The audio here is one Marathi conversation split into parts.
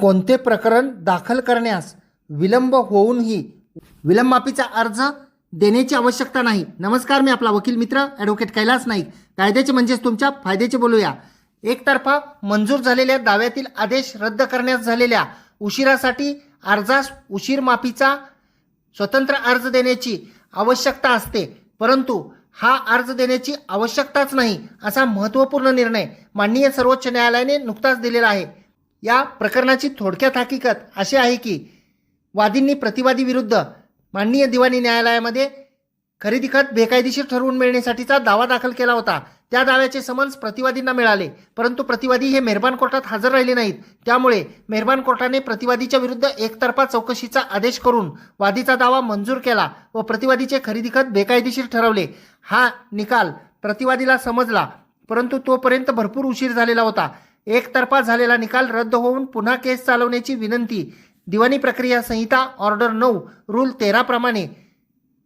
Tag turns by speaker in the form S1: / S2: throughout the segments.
S1: कोणते प्रकरण दाखल करण्यास विलंब होऊनही विलंबमाफीचा अर्ज देण्याची आवश्यकता नाही. नमस्कार मी आपला वकील मित्र ॲडव्होकेट कैलास नाईक. कायद्याचे म्हणजेच तुमच्या फायद्याचे बोलूया. एकतर्फा मंजूर झालेल्या दाव्यातील आदेश रद्द करण्यास झालेल्या उशिरासाठी अर्जास उशीर माफीचा स्वतंत्र अर्ज देण्याची आवश्यकता असते. परंतु हा अर्ज देण्याची आवश्यकताच नाही असा महत्त्वपूर्ण निर्णय माननीय सर्वोच्च न्यायालयाने नुकताच दिलेला आहे. या प्रकरणाची थोडक्यात हकीकत अशी आहे की वादींनी प्रतिवादी विरुद्ध माननीय दिवाणी न्यायालयामध्ये खरेदी खत बेकायदेशीर ठरवून मिळण्यासाठीचा दावा दाखल केला होता. त्या दाव्याचे समन्स प्रतिवादींना मिळाले परंतु प्रतिवादी हे मेहरबान कोर्टात हजर राहिले नाहीत. त्यामुळे मेहरबान कोर्टाने प्रतिवादीच्या विरुद्ध एकतर्फा चौकशीचा आदेश करून वादीचा दावा मंजूर केला व प्रतिवादीचे खरेदी खत बेकायदेशीर ठरवले. हा निकाल प्रतिवादीला समजला परंतु तोपर्यंत भरपूर उशीर झालेला होता. एकतर्फा झालेला निकाल रद्द होऊन पुन्हा केस चालवण्याची विनंती. दिवाणी प्रक्रिया संहिता ऑर्डर नऊ रूल तेरा प्रमाणे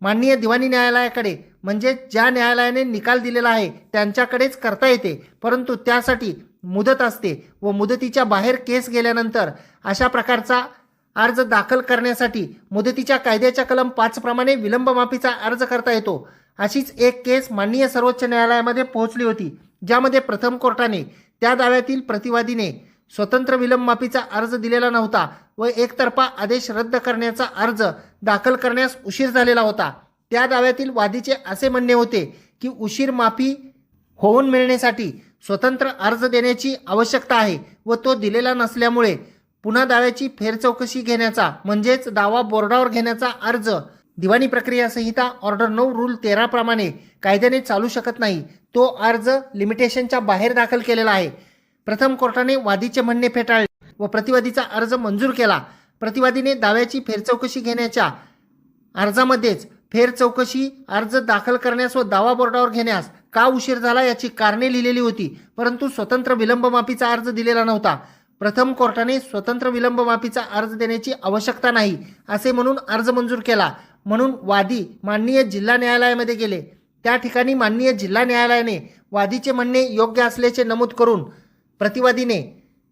S1: माननीय दिवाणी न्यायालयाकडे म्हणजे ज्या न्यायालयाने निकाल दिलेला आहे त्यांच्याकडेच करता येते. परंतु त्यासाठी मुदत असते व मुदतीच्या बाहेर केस गेल्यानंतर अशा प्रकारचा अर्ज दाखल करण्यासाठी मुदतीच्या कायद्याच्या कलम पाचप्रमाणे विलंबमाफीचा अर्ज करता येतो. अशीच एक केस माननीय सर्वोच्च न्यायालयामध्ये पोहोचली होती ज्यामध्ये प्रथम कोर्टाने त्या दाव्यातील प्रतिवादीने स्वतंत्र विलंबमाफीचा अर्ज दिलेला नव्हता व एकतर्फा आदेश रद्द करण्याचा अर्ज दाखल करण्यास उशीर झालेला होता. त्या दाव्यातील वादीचे असे म्हणणे होते की उशीर माफी होऊन मिळण्यासाठी स्वतंत्र अर्ज देण्याची आवश्यकता आहे व तो दिलेला नसल्यामुळे पुन्हा दाव्याची फेरचौकशी घेण्याचा म्हणजेच दावा बोर्डावर घेण्याचा अर्ज दिवाणी प्रक्रिया संहिता ऑर्डर नऊ रूल तेराप्रमाणे कायद्याने चालू शकत नाही. तो अर्ज लिमिटेशनच्या बाहेर दाखल केलेला आहे. प्रथम कोर्टाने वादीचे म्हणणे फेटाळले व प्रतिवादीचा अर्ज मंजूर केला. प्रतिवादीने दाव्याची फेरचौकशी घेण्याच्या अर्जामध्येच फेरचौकशी अर्ज दाखल करण्यास व दावा बोर्डावर घेण्यास का उशीर झाला याची कारणे लिहिलेली होती परंतु स्वतंत्र विलंबमाफीचा अर्ज दिलेला नव्हता. प्रथम कोर्टाने स्वतंत्र विलंबमाफीचा अर्ज देण्याची आवश्यकता नाही असे म्हणून अर्ज मंजूर केला. म्हणून वादी माननीय जिल्हा न्यायालयामध्ये गेले. त्या ठिकाणी माननीय जिल्हा न्यायालयाने वादीचे म्हणणे योग्य असल्याचे नमूद करून प्रतिवादीने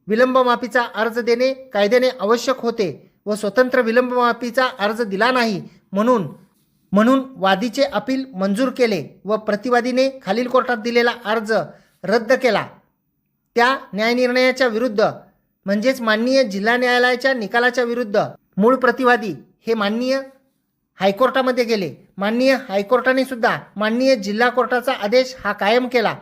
S1: विलंबमाफीचा अर्ज देणे कायद्याने आवश्यक होते व स्वतंत्र विलंबमाफीचा अर्ज दिला नाही म्हणून म्हणून वादीचे अपील मंजूर केले व प्रतिवादीने खालील कोर्टात दिलेला अर्ज रद्द केला. त्या न्यायनिर्णयाच्या विरुद्ध म्हणजेच माननीय जिल्हा न्यायालयाच्या निकालाच्या विरुद्ध मूळ प्रतिवादी हे माननीय हायकोर्टामध्ये गेले. माननीय हायकोर्टाने सुद्धा माननीय जिल्हा कोर्टाचा आदेश हा कायम केला.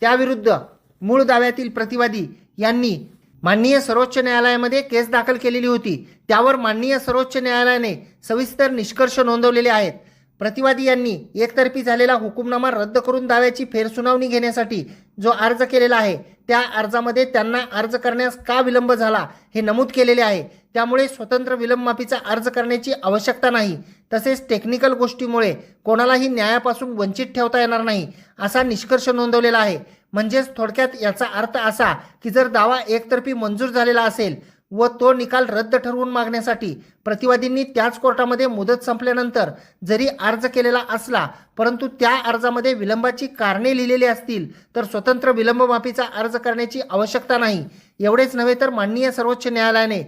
S1: त्याविरुद्ध मूळ दाव्यातील प्रतिवादी यांनी माननीय सर्वोच्च न्यायालयामध्ये केस दाखल केलेली होती. त्यावर माननीय सर्वोच्च न्यायालयाने सविस्तर निष्कर्ष नोंदवलेले आहेत. प्रतिवादी यांनी एकतर्फी झालेला हुकुमनामा रद्द करून दाव्याची फेरसुनावणी घेण्यासाठी जो अर्ज केलेला आहे त्या अर्जामध्ये त्यांना अर्ज करण्यास का विलंब झाला हे नमूद केलेले आहे. त्यामुळे स्वतंत्र विलंबमाफीचा अर्ज करण्याची आवश्यकता नाही. तसेच टेक्निकल गोष्टीमुळे कोणालाही न्यायापासून वंचित ठेवता येणार नाही असा निष्कर्ष नोंदवलेला आहे. म्हणजेच थोडक्यात याचा अर्थ असा की जर दावा एकतर्फी मंजूर झालेला असेल व तो निकाल रद्द ठरवून मागण्यासाठी प्रतिवादींनी त्याच कोर्टामध्ये मुदत संपल्यानंतर जरी अर्ज केलेला असला परंतु त्या अर्जामध्ये विलंबाची कारणे लिहिलेली असतील तर स्वतंत्र विलंब माफीचा अर्ज करण्याची आवश्यकता नाही. एवढेच नव्हे तर माननीय सर्वोच्च न्यायालयाने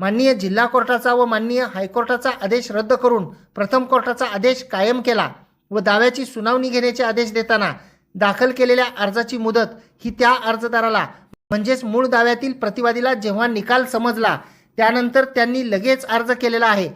S1: माननीय जिल्हा कोर्टाचा व माननीय हायकोर्टाचा आदेश रद्द करून प्रथम कोर्टाचा आदेश कायम केला व दाव्याची सुनावणी घेण्याचे आदेश देताना दाखल केलेल्या अर्जाची मुदत ही त्या अर्जदाराला म्हणजेच मूळ दाव्यातील प्रतिवादीला जेव्हा निकाल समजला त्यानंतर त्यांनी लगेच अर्ज केलेला आहे.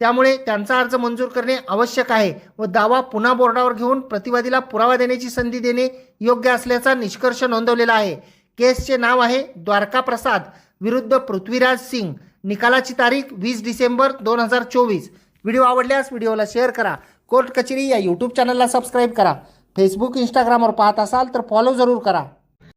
S1: त्यामुळे त्यांचा अर्ज मंजूर करणे आवश्यक आहे व दावा पुन्हा बोर्डावर घेऊन प्रतिवादीला पुरावा देण्याची संधी देणे योग्य असल्याचा निष्कर्ष नोंदवलेला आहे. केसचे नाव आहे द्वारका प्रसाद विरुद्ध पृथ्वीराज सिंग. निकालाची तारीख वीस डिसेंबर दोन हजार चोवीस. व्हिडिओ आवडल्यास व्हिडिओला शेअर करा. कोर्ट कचेरी या यूट्यूब चॅनलला सबस्क्राईब करा. फेसबुक इंस्टाग्रामवर पाहत असाल तर फॉलो जरूर करा.